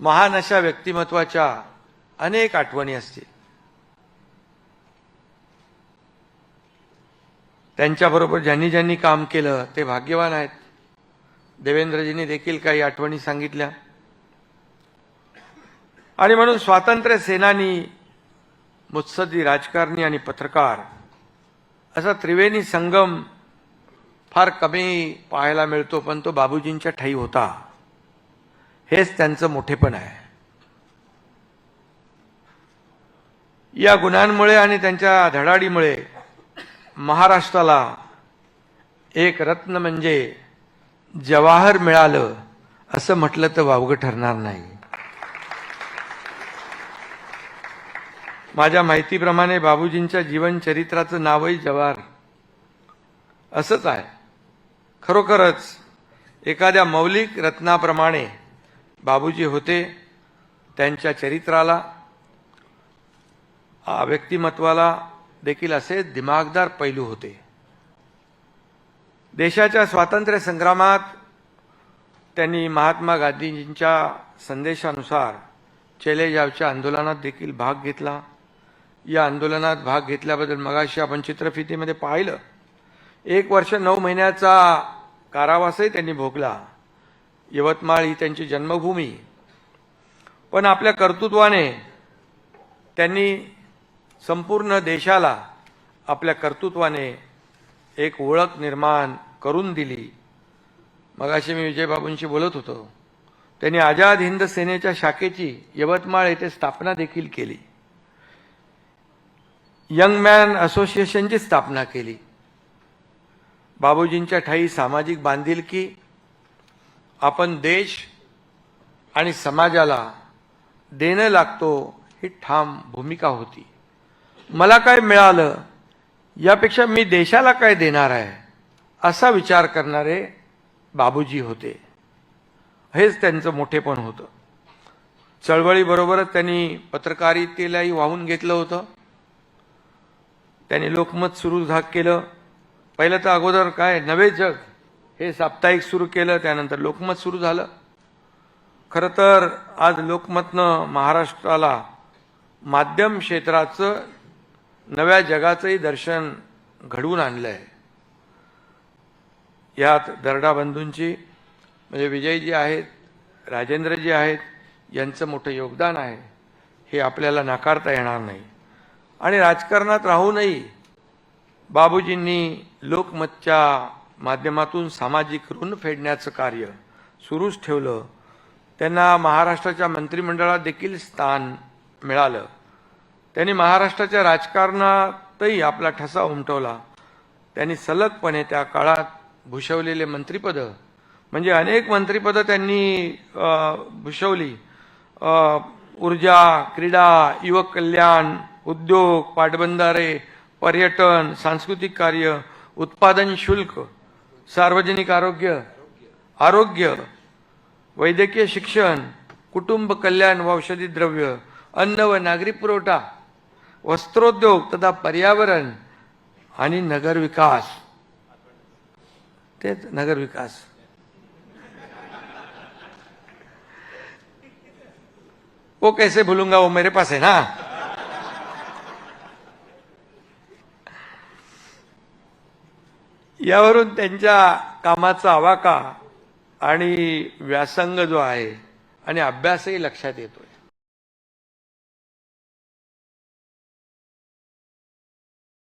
महान अशा व्यक्तिमत्वाच्या अनेक आठवणी असतील. त्यांच्याबरोबर ज्यांनी ज्यांनी काम केलं ते भाग्यवान आहेत. देवेंद्रजींनी देखील काही आठवणी सांगितल्या. आणि म्हणून स्वातंत्र्य सेनानी मुत्सदी राजकारणी आणि पत्रकार असा त्रिवेणी संगम फार कमी पाहायला मिळतो पण तो बाबूजींच्या ठाई होता. हेच त्यांचं मोठेपण आहे. या गुणांमुळे आणि त्यांच्या धडाडीमुळे महाराष्ट्राला एक रत्न म्हणजे जवाहर मिळालं असं म्हटलं तर वावगं ठरणार नाही. माझ्या माहितीप्रमाणे बाबूजींच्या जीवनचरित्राचं नावही जवाहर. असंच आहे. खरोखरच एखाद्या मौलिक रत्नाप्रमाणे बाबूजी होते त्यांच्या चरित्राला व्यक्तिमत्वाला देखील असे दिमागदार पैलू होते. देशाच्या स्वातंत्र्य संग्रामात त्यांनी महात्मा गांधीजींच्या संदेशानुसार चेलेजावच्या आंदोलनात देखील भाग घेतला. या आंदोलनात भाग घेतल्याबद्दल मगाशी आपण चित्रफितीमध्ये पाहिलं. एक वर्ष नऊ महिन्याचा कारावासही त्यांनी भोगला. यवतमाळ ही त्यांची जन्मभूमी. पण आपल्या कर्तृत्वाने त्यांनी संपूर्ण देशाला आपल्या कर्तृत्वाने एक ओळख निर्माण करून दिली. मगाशी मी विजयबाबूंशी बोलत होतो. त्यांनी आझाद हिंद सेनेच्या शाखेची यवतमाळ येथे स्थापना देखील केली. यंग मॅन असोसिएशनची स्थापना केली. बाबूजींच्या ठाई सामाजिक बांधिलकी आपण देश आणि समाजाला देणं लागतो ही ठाम भूमिका होती. मला काय मिळालं यापेक्षा मी देशाला काय देणार आहे असा विचार करणारे बाबूजी होते. हेच त्यांचं मोठेपण होतं. चळवळीबरोबरच त्यांनी पत्रकारितेलाही वाहून घेतलं होतं. त्यांनी लोकमत सुरू झाक केलं. पहिलं तर अगोदर काय नवे जग. हे साप्ताहिक सुरू केलं त्यानंतर लोकमत सुरू झालं. खरं तर आज लोकमतनं महाराष्ट्राला माध्यम क्षेत्राचं नव्या जगाचंही दर्शन घडवून आणलं आहे यात दर्डा बंधूंची म्हणजे विजयजी आहेत राजेंद्रजी आहेत यांचं मोठं योगदान आहे. हे आपल्याला नाकारता येणार नाही. आणि राजकारणात राहूनही बाबूजींनी लोकमतच्या माध्यमातून सामाजिक ऋण फेडण्याचं कार्य सुरूच ठेवलं. त्यांना महाराष्ट्राच्या मंत्रिमंडळात देखील स्थान मिळालं. त्यांनी महाराष्ट्राच्या राजकारणातही आपला ठसा उमटवला. त्यांनी सलगपणे त्या काळात भूषवलेले मंत्रिपदं म्हणजे अनेक मंत्रिपदं त्यांनी भूषवली. ऊर्जा क्रीडा युवक कल्याण उद्योग पाटबंधारे पर्यटन सांस्कृतिक कार्य उत्पादन शुल्क सार्वजनिक आरोग्य आरोग्य वैद्यकीय शिक्षण कुटुंब कल्याण व औषधी द्रव्य अन्न व नागरी पुरवठा वस्त्रोद्योग तथा पर्यावरण आणि नगर विकास. तेच नगर विकास. वो कैसे भूलूंगा वो मेरे पास है ना? यावरून त्यांच्या कामाचा आवाका आणि व्यासंग जो आहे आणि अभ्यासही लक्षात येतोय.